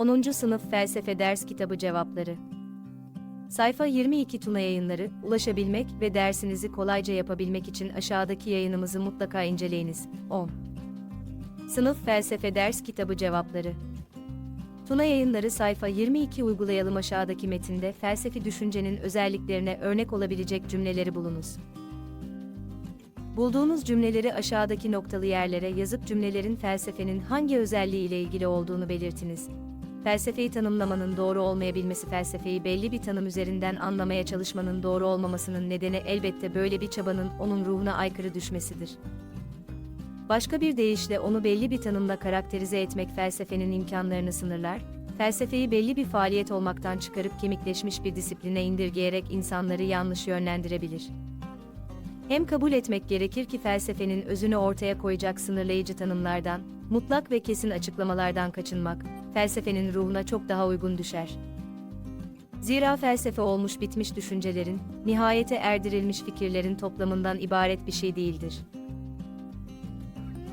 10. Sınıf Felsefe Ders Kitabı Cevapları Sayfa 22 Tuna Yayınları, ulaşabilmek ve dersinizi kolayca yapabilmek için aşağıdaki yayınımızı mutlaka inceleyiniz. 10. Sınıf Felsefe Ders Kitabı Cevapları Tuna Yayınları sayfa 22 uygulayalım aşağıdaki metinde felsefi düşüncenin özelliklerine örnek olabilecek cümleleri bulunuz. Bulduğunuz cümleleri aşağıdaki noktalı yerlere yazıp cümlelerin felsefenin hangi özelliği ile ilgili olduğunu belirtiniz. Felsefeyi tanımlamanın doğru olmayabilmesi felsefeyi belli bir tanım üzerinden anlamaya çalışmanın doğru olmamasının nedeni elbette böyle bir çabanın onun ruhuna aykırı düşmesidir. Başka bir deyişle onu belli bir tanımla karakterize etmek felsefenin imkanlarını sınırlar, felsefeyi belli bir faaliyet olmaktan çıkarıp kemikleşmiş bir disipline indirgeyerek insanları yanlış yönlendirebilir. Hem kabul etmek gerekir ki felsefenin özünü ortaya koyacak sınırlayıcı tanımlardan, mutlak ve kesin açıklamalardan kaçınmak, felsefenin ruhuna çok daha uygun düşer. Zira felsefe olmuş bitmiş düşüncelerin, nihayete erdirilmiş fikirlerin toplamından ibaret bir şey değildir.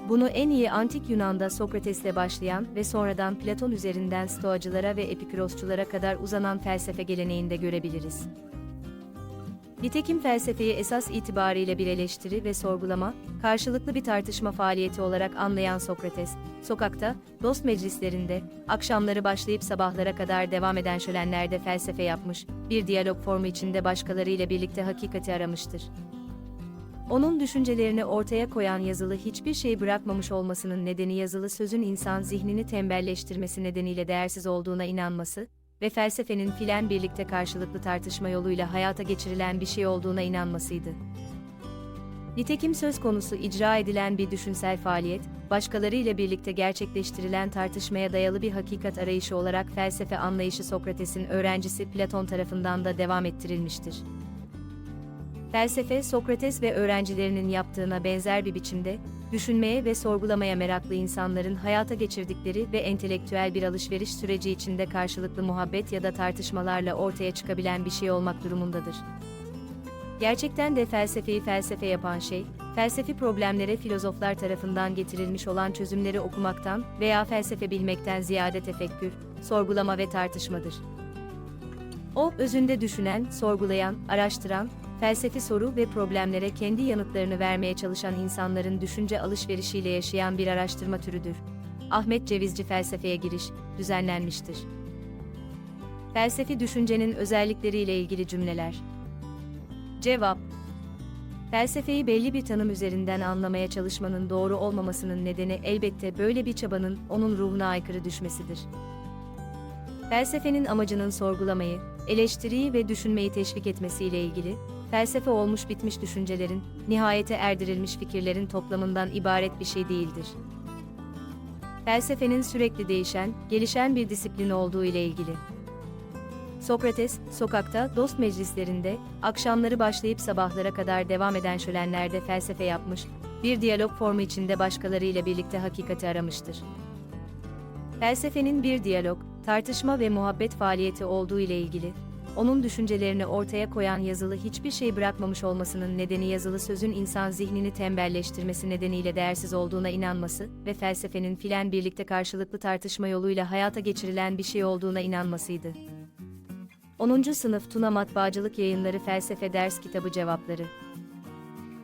Bunu en iyi antik Yunan'da Sokrates'le başlayan ve sonradan Platon üzerinden Stoacılara ve Epikurosçulara kadar uzanan felsefe geleneğinde görebiliriz. Nitekim felsefeyi esas itibariyle bir eleştiri ve sorgulama, karşılıklı bir tartışma faaliyeti olarak anlayan Sokrates, sokakta, dost meclislerinde, akşamları başlayıp sabahlara kadar devam eden şölenlerde felsefe yapmış, bir diyalog formu içinde başkalarıyla birlikte hakikati aramıştır. Onun düşüncelerini ortaya koyan yazılı hiçbir şey bırakmamış olmasının nedeni yazılı sözün insan zihnini tembelleştirmesi nedeniyle değersiz olduğuna inanması ve felsefenin filan birlikte karşılıklı tartışma yoluyla hayata geçirilen bir şey olduğuna inanmasıydı. Nitekim söz konusu icra edilen bir düşünsel faaliyet, başkalarıyla birlikte gerçekleştirilen tartışmaya dayalı bir hakikat arayışı olarak felsefe anlayışı Sokrates'in öğrencisi Platon tarafından da devam ettirilmiştir. Felsefe, Sokrates ve öğrencilerinin yaptığına benzer bir biçimde, düşünmeye ve sorgulamaya meraklı insanların hayata geçirdikleri ve entelektüel bir alışveriş süreci içinde karşılıklı muhabbet ya da tartışmalarla ortaya çıkabilen bir şey olmak durumundadır. Gerçekten de felsefeyi felsefe yapan şey, felsefi problemlere filozoflar tarafından getirilmiş olan çözümleri okumaktan veya felsefe bilmekten ziyade tefekkür, sorgulama ve tartışmadır. O, özünde düşünen, sorgulayan, araştıran, felsefi soru ve problemlere kendi yanıtlarını vermeye çalışan insanların düşünce alışverişiyle yaşayan bir araştırma türüdür. Ahmet Cevizci Felsefeye Giriş, düzenlenmiştir. Felsefi düşüncenin özellikleriyle ilgili cümleler. Cevap Felsefeyi belli bir tanım üzerinden anlamaya çalışmanın doğru olmamasının nedeni elbette böyle bir çabanın onun ruhuna aykırı düşmesidir. Felsefenin amacının sorgulamayı, eleştiriyi ve düşünmeyi teşvik etmesiyle ilgili, felsefe olmuş bitmiş düşüncelerin, nihayete erdirilmiş fikirlerin toplamından ibaret bir şey değildir. Felsefenin sürekli değişen, gelişen bir disiplin olduğu ile ilgili. Sokrates, sokakta, dost meclislerinde, akşamları başlayıp sabahlara kadar devam eden şölenlerde felsefe yapmış, bir diyalog formu içinde başkalarıyla birlikte hakikati aramıştır. Felsefenin bir diyalog, tartışma ve muhabbet faaliyeti olduğu ile ilgili, onun düşüncelerini ortaya koyan yazılı hiçbir şey bırakmamış olmasının nedeni yazılı sözün insan zihnini tembelleştirmesi nedeniyle değersiz olduğuna inanması ve felsefenin filan birlikte karşılıklı tartışma yoluyla hayata geçirilen bir şey olduğuna inanmasıydı. 10. Sınıf Tuna Matbaacılık Yayınları Felsefe Ders Kitabı Cevapları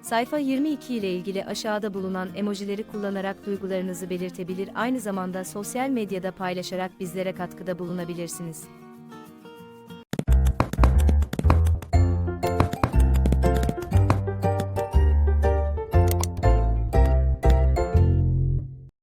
Sayfa 22 ile ilgili aşağıda bulunan emojileri kullanarak duygularınızı belirtebilir aynı zamanda sosyal medyada paylaşarak bizlere katkıda bulunabilirsiniz.